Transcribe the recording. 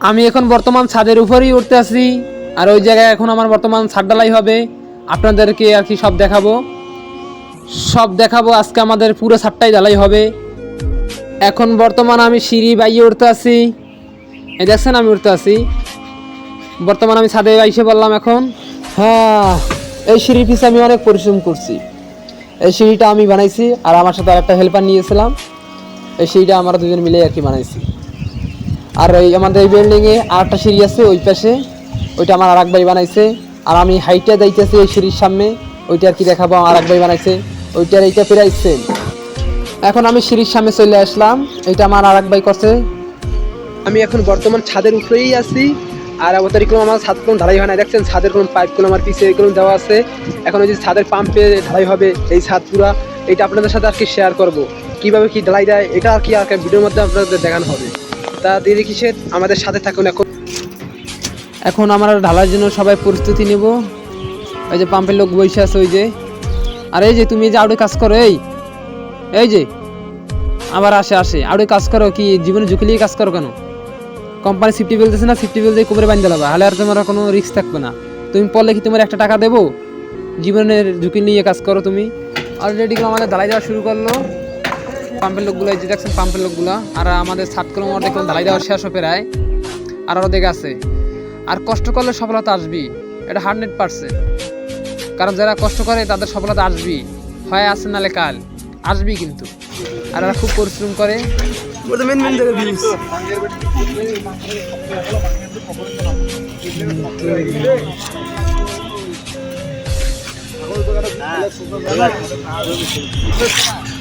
আমি এখন বর্তমান ছাদের উপরেই উঠতে আছি আর ওই জায়গায় এখন আমার বর্তমান ছাদ ডালাই হবে। আপনাদেরকে আর কি সব দেখাবো। সব দেখাবো, আজকে আমাদের পুরো ছাদটাই ঢালাই হবে। এখন বর্তমান আমি সিঁড়ি বাইয়ে উঠতে আছি এই দেখছেন, আমি উঠতে আছি বর্তমান আমি ছাদে এসে বললাম এখন। হ্যাঁ এই সিঁড়ির পিছে আমি অনেক পরিশ্রম করছি। এই সিঁড়িটা আমি বানাইছি, আর আমার সাথে আর একটা হেল্পার নিয়েছিলাম। এই সিঁড়িটা আমরা দুজন মিলে আর কি বানাইছি। আর এই আমাদের এই বিল্ডিংয়ে আর একটা সিঁড়ি আছে ওই পাশে। ওইটা আমার আর ভাই বানাইছে। আর আমি হাইটে যাইতেছি ওই সিঁড়ির সামনে। ওইটা আর কি দেখাবো, আমার আর ভাই বানাইছে। ওইটার এইটা প্রায় এখন আমি সিঁড়ির সামনে চলে আসলাম। এইটা আমার আর ভাই করছে। আমি এখন বর্তমান ছাদের উপরেই আছি। আর অবতারিক্রম আমার ছাদ কোনো ঢালাই হয় না দেখছেন, ছাদের কোনো পাইপগুলো আমার পিছিয়ে এগুলো দেওয়া আছে। এখন ওই যে ছাদের পাম্পে ঢালাই হবে এই ছাদ পুরা। এটা আপনাদের সাথে আর কি শেয়ার করব। কীভাবে কি ঢালাই দেয়, এটা আর কি আর ভিডিওর মধ্যে আপনাদের দেখানো হবে। তা দেরি কিসের? আমাদের সাথে থাকুন এখন। এখন আমরা ঢালার জন্য সবাই প্রস্তুতি নেব। ওই যে পাম্পের লোক বসে আছে ওই যে। আর এই যে, তুমি যে আউটে কাজ করো, এই। এই যে, আবার আসে আসে। আউটে কাজ করো কি, জীবনে ঝুঁকি নিয়ে কাজ করো কেন? কোম্পানি সিফটি বিল দিচ্ছে না সিফটি বিল দিয়ে বান্ধে লাবা হলে আর তোমার কোনো রিস্ক থাকবে না। তুমি পড়লে কি তোমার একটা টাকা দেবো? জীবনের ঝুঁকি নিয়ে কাজ করো তুমি। অলরেডি আমাদের ঢালাই দেওয়া শুরু করল। পাম্পের লোকগুলো যে দেখছেন পাম্পের লোকগুলো আর আমাদের সাত কিলোমিটার দেখুন দাঁড়িয়ে দেওয়ার দেওয়া শেষ প্রায়। আর আরও দেখে আছে। আর কষ্ট করলে সফলতা আসবি এটা হান্ড্রেড পারসেন্ট। কারণ যারা কষ্ট করে তাদের সফলতা আসবি হয় আসে নালে কাল। আসবি কিন্তু। আর ওরা খুব পরিশ্রম করে। মেন